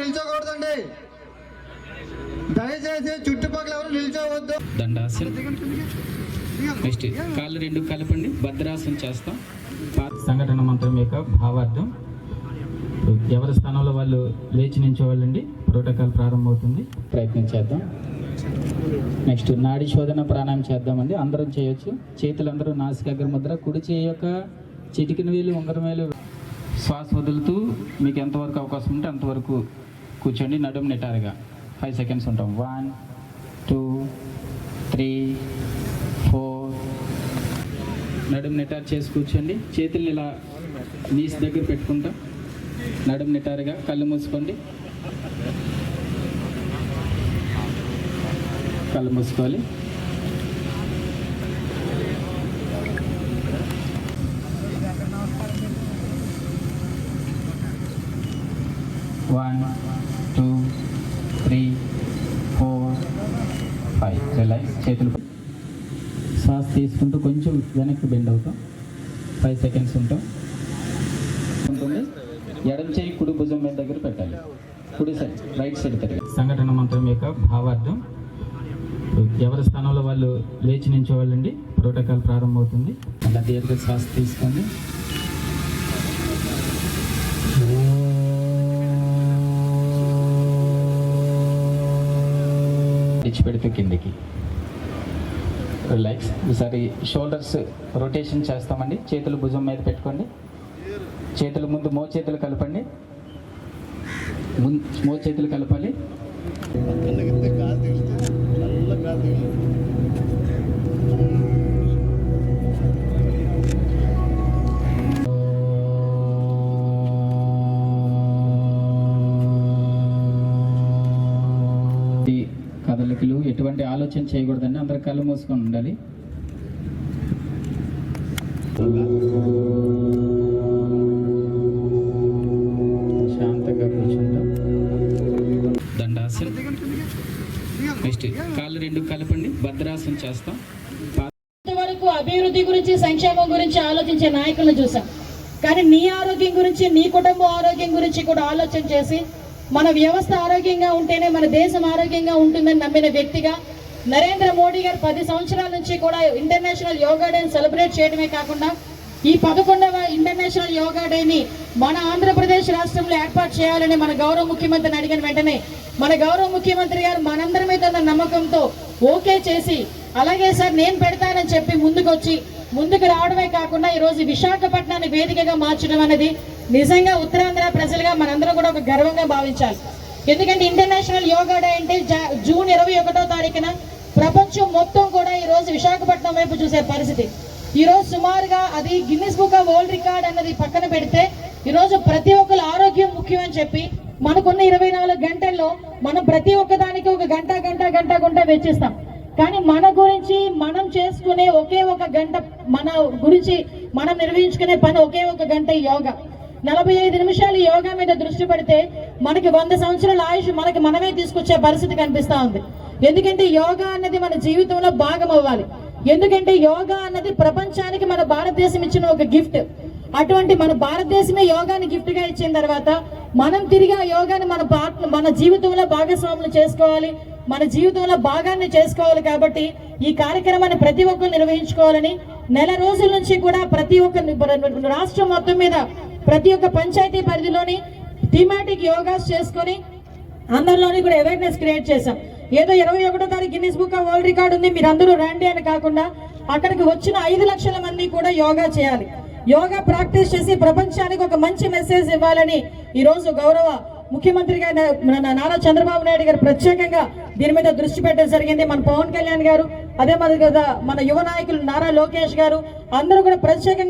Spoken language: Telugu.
నిల్చోకూడదండి. దయచేసి చుట్టుపక్కల ఎవరు నిల్చోవద్దు. దండాసన్. నెక్స్ట్ కాళ్ళు రెండు కలపండి. భద్రాసనం చేస్తాం. పాత సంఘటన మంత్రం యొక్క భావార్థం. ఎవరి స్థానంలో వాళ్ళు లేచి నించోవాలండి ప్రోటోకాల్ ప్రారంభమవుతుంది. ప్రయత్నం చేద్దాం. నెక్స్ట్ నాడి శోధన ప్రాణాయం చేద్దామండి. అందరం చేయొచ్చు. చేతులందరూ నాసికాగ్ర ముద్ర కుడి చేయి యొక్క చిటికిన వేలు ఉంగరం వేలు. శ్వాస వదులుతూ మీకు ఎంతవరకు అవకాశం ఉంటే అంతవరకు కూర్చోండి నడుము నెటారుగా. ఫైవ్ సెకండ్స్ ఉంటాం. వన్ టూ త్రీ ఫోర్ నడుము నిటారు చేసి కూర్చోండి. చేతుల్ని ఇలా నీస్ దగ్గర పెట్టుకుంటాం. నడుము నెటారుగా కళ్ళు మూసుకోండి. కళ్ళు మూసుకోవాలి. One two three four five relax చేతులు శ్వాస తీసుకుంటూ కొంచెం వెనక్కి బెండ్ అవుతాం. ఫైవ్ సెకండ్స్ ఉంటాం. ఉంటుంది. ఎడం చేయి కుడి భుజం మీద దగ్గర పెట్టాలి. కుడి సైడ్ రైట్ సైడ్ తిరగాలి. సంఘటన మంత్రం యొక్క భావార్థం. ఎవరి స్థానంలో వాళ్ళు లేచి నించోవాలండి? ప్రోటోకాల్ ప్రారంభమవుతుంది. అలా దీర్ఘ శ్వాస తీసుకోండి. విడిచిపెడుతూ కిందికి. రిలాక్స్ ఈసారి షోల్డర్స్ రొటేషన్ చేస్తామండి. చేతులు భుజం మీద పెట్టుకోండి. చేతులు ముందు మో చేతులు కలపండి. ముం- మో చేతులు కలపాలి. ఆలోచన చేయకూడదండి. అందరు కళ్ళు మూసుకొని ఉండాలి. శాంతంగా కూర్చుంటాం. నెక్స్ట్ కాళ్ళు రెండు కలపండి. భద్రాసనం చేస్తాం. వరకు అభివృద్ధి గురించి సంక్షేమం గురించి ఆలోచించే నాయకులను చూసాం. కానీ నీ ఆరోగ్యం గురించి నీ కుటుంబ ఆరోగ్యం గురించి కూడా ఆలోచన చేసి మన వ్యవస్థ ఆరోగ్యంగా ఉంటేనే మన దేశం ఆరోగ్యంగా ఉంటుందని నమ్మిన వ్యక్తిగా నరేంద్ర మోడీ గారు పది సంవత్సరాల నుంచి కూడా ఇంటర్నేషనల్ యోగా డేని సెలబ్రేట్ చేయడమే కాకుండా ఈ పదకొండవ ఇంటర్నేషనల్ యోగా డేని మన ఆంధ్రప్రదేశ్ రాష్ట్రంలో ఏర్పాటు చేయాలని మన గౌరవ ముఖ్యమంత్రిని అడిగిన వెంటనే మన గౌరవ ముఖ్యమంత్రి గారు మనందరి మీద ఉన్న నమ్మకంతో ఓకే చేసి అలాగే సార్ నేను పెడతానని చెప్పి ముందుకొచ్చి ముందుకు రావడమే కాకుండా ఈరోజు విశాఖపట్నాన్ని వేదికగా మార్చడం అనేది నిజంగా ఉత్తరాంధ్ర ప్రజలుగా మనందరం కూడా ఒక గర్వంగా భావించాలి. ఎందుకంటే ఇంటర్నేషనల్ యోగా డే అంటే జా- జూన్ ఇరవై ఒకటో తారీఖున ప్రపంచం మొత్తం కూడా ఈ రోజు విశాఖపట్నం వైపు చూసే పరిస్థితి. ఈ రోజు సుమారుగా అది Guinness book of world record అన్నది పక్కన పెడితే ఈరోజు ప్రతి ఒక్కరు ఆరోగ్యం ముఖ్యం అని చెప్పి మనకున్న ఇరవై నాలుగు గంటల్లో మనం ప్రతి ఒక్కదానికి ఒక గంట గంట గంట గంట వెచ్చిస్తాం. కానీ మన గురించి మనం చేసుకునే ఒకే ఒక గంట మన గురించి మనం నిర్వహించుకునే పని ఒకే ఒక గంట యోగా. నలభై ఐదు నిమిషాలు యోగా మీద దృష్టి పెడితే మనకి వంద సంవత్సరాల ఆయుష్ మనకి మనమే తీసుకొచ్చే పరిస్థితి కనిపిస్తూ ఉంది. ఎందుకంటే యోగా అన్నది మన జీవితంలో భాగం అవ్వాలి. ఎందుకంటే యోగా అన్నది ప్రపంచానికి మన భారతదేశం ఇచ్చిన ఒక గిఫ్ట్. అటువంటి మన భారతదేశమే యోగాని గిఫ్ట్గా ఇచ్చిన తర్వాత మనం తిరిగి ఆ యోగాని మన మన జీవితంలో భాగస్వాములు చేసుకోవాలి. మన జీవితంలో భాగాన్ని చేసుకోవాలి కాబట్టి ఈ కార్యక్రమాన్ని ప్రతి ఒక్కరు నిర్వహించుకోవాలని నెల రోజుల నుంచి కూడా ప్రతి ఒక్క రాష్ట్రం మొత్తం మీద ప్రతి ఒక్క పంచాయతీ పరిధిలోని థీమాటిక్ యోగాస్ చేసుకొని అందరిలోని కూడా అవేర్నెస్ క్రియేట్ చేశాం. ఏదో ఇరవై ఒకటో తారీఖు Guinness book of world record ఉంది. మీరందరూ రండి అని కాకుండా అక్కడికి వచ్చిన ఐదు లక్షల మంది కూడా యోగా చేయాలి. యోగా ప్రాక్టీస్ చేసి ప్రపంచానికి ఒక మంచి మెసేజ్ ఇవ్వాలని ఈ రోజు గౌరవ ముఖ్యమంత్రి గారి నారా చంద్రబాబు నాయుడు గారు ప్రత్యేకంగా దీని మీద దృష్టి పెట్టడం జరిగింది. మన పవన్ కళ్యాణ్ గారు అదే మన మన యువ నాయకులు నారా లోకేష్ గారు అందరూ కూడా ప్రత్యేకంగా